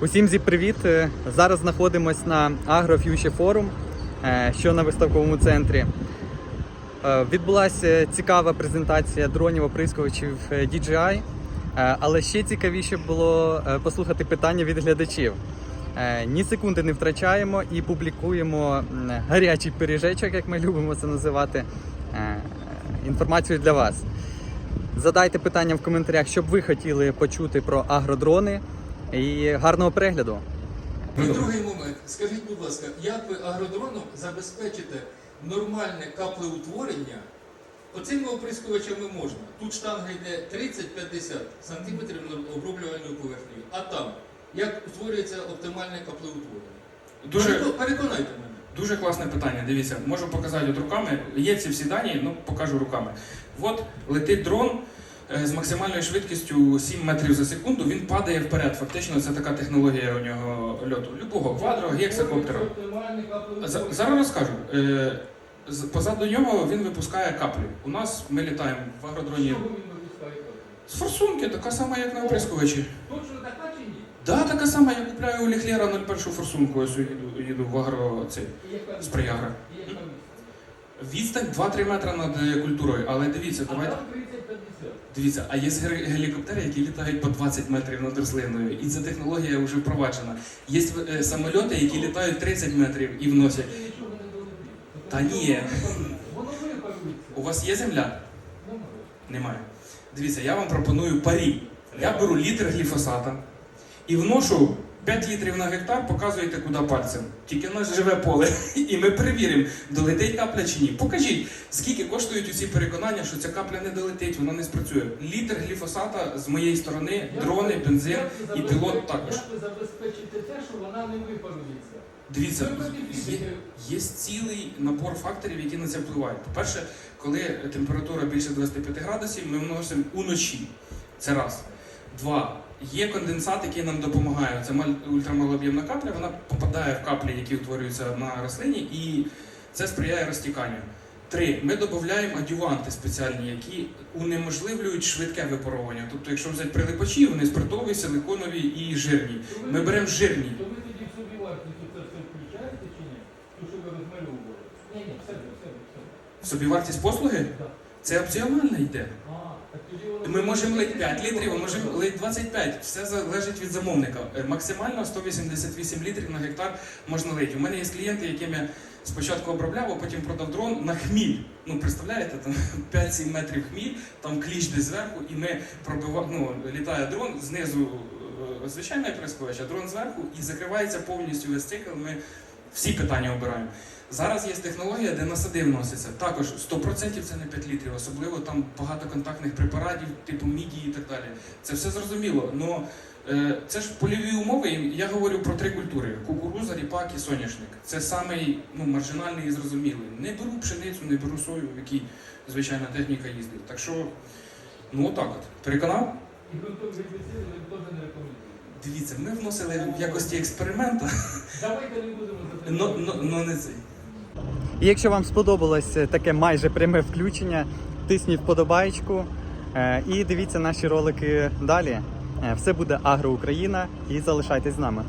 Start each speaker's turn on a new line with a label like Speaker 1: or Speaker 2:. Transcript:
Speaker 1: Усім зі привіт! Е, Зараз знаходимося на Agrofuture Forum, е, що на виставковому центрі. Е, Відбулася цікава презентація дронів оприскувачів DJI, але ще цікавіше було послухати питання від глядачів. Ні секунди не втрачаємо і публікуємо гарячий пиріжечок, як ми любимо це називати, інформацію для вас. Задайте питання в коментарях, що б ви хотіли почути про агродрони. І гарного перегляду.
Speaker 2: І другий момент. Скажіть, будь ласка, як ви агродроном забезпечите нормальне каплеутворення? Оцими оприскувачами можна. Тут штанга йде 30-50 сантиметрів над оброблювальною поверхнею. А там, як утворюється оптимальне каплеутворення?
Speaker 3: Дуже,
Speaker 2: Переконайте мене.
Speaker 3: дуже класне питання. Дивіться, можу показати от руками. Є ці всі дані, ну покажу руками. От летить дрон з максимальною швидкістю 7 метрів за секунду. Він падає вперед. Фактично, це така технологія у нього льоту. Любого квадро, гексакоптера. Зараз розкажу. Е, Позаду нього він випускає каплю. У нас ми літаємо в агродроні
Speaker 2: Чого він випускає
Speaker 3: з форсунки, така сама, як на оприскувачі.
Speaker 2: Точно така чи ні?
Speaker 3: Да, така сама, я купляю у Ліхлєра 01 форсунку, ось їду, їду в агро цей. З Приягра. Відстань 2-3 метри над е, культурою, але дивіться,
Speaker 2: А
Speaker 3: давайте.
Speaker 2: Там 30-50.
Speaker 3: Дивіться, а є гелікоптери, які літають по 20 метрів над рослиною, і ця технологія вже впроваджена. Є е, самольоти, які літають 30 метрів і вносять. Та ні. У вас є земля?
Speaker 2: Немає.
Speaker 3: Дивіться, я вам пропоную парі. Я беру літр гліфосата і вношу 5 літрів на гектар, показуєте, куди пальцем. Тільки в нас живе поле. І ми перевіримо, долетить капля чи ні. Покажіть, скільки коштують усі переконання, що ця капля не долетить, вона не спрацює. Літр гліфосата з моєї сторони, дрони, бензин і пілот також.
Speaker 2: Як ви забезпечите те, що вона не випарується?
Speaker 3: Дивіться, є, є цілий набор факторів, які на це впливають. По-перше, коли температура більше 25 градусів, ми вносимо уночі. Це раз. Два. Є конденсат, який нам допомагає. Це ультрамалооб'ємна капля, вона попадає в каплі, які утворюються на рослині, і це сприяє розтіканню. Три. Ми додаємо адюванти спеціальні, які унеможливлюють швидке випаровування. Тобто, якщо взяти прилипачі, вони спиртові, силиконові і жирні. Ми беремо жирні.
Speaker 2: То ви тоді в собі вартість це все включаєте чи ні? То, що ви розмальовували? Ні, ні, все, все, все.
Speaker 3: Собівартість послуги
Speaker 2: Да.
Speaker 3: це опціонально йде.
Speaker 2: А, так.
Speaker 3: Ми можемо лить 5 літрів, а можемо лить 25. Все залежить від замовника. Е, Максимально 188 літрів на гектар можна лити. У мене є клієнти, яким я спочатку обробляв, а потім продав дрон на хміль. Ну, представляєте, там 5-7 метрів хміль, там кліч десь зверху, і ми пробиваємо, ну, літає дрон, знизу е, звичайний прискувач, а дрон зверху і закривається повністю весь цикл. Ми всі питання обираємо. Зараз є технологія, де насади вносяться. Також 100% це не 5 літрів, особливо там багато контактних препаратів, типу мідії і так далі. Це все зрозуміло. Но е, це ж польові умови. Я говорю про три культури: кукуруза, ріпак і соняшник. Це самий ну, маржинальний і зрозумілий. Не беру пшеницю, не беру сою, в якій звичайна техніка їздить. Так що, ну отак от. Переконав?
Speaker 2: І теж не рекомендуєте.
Speaker 3: Дивіться, ми вносили в якості експерименту.
Speaker 2: Давайте не будемо
Speaker 3: но, но, но не цей.
Speaker 1: І якщо вам сподобалось е, таке майже пряме включення, тисніть вподобайку е, і дивіться наші ролики далі. Е, Все буде Агро Україна і залишайтесь з нами.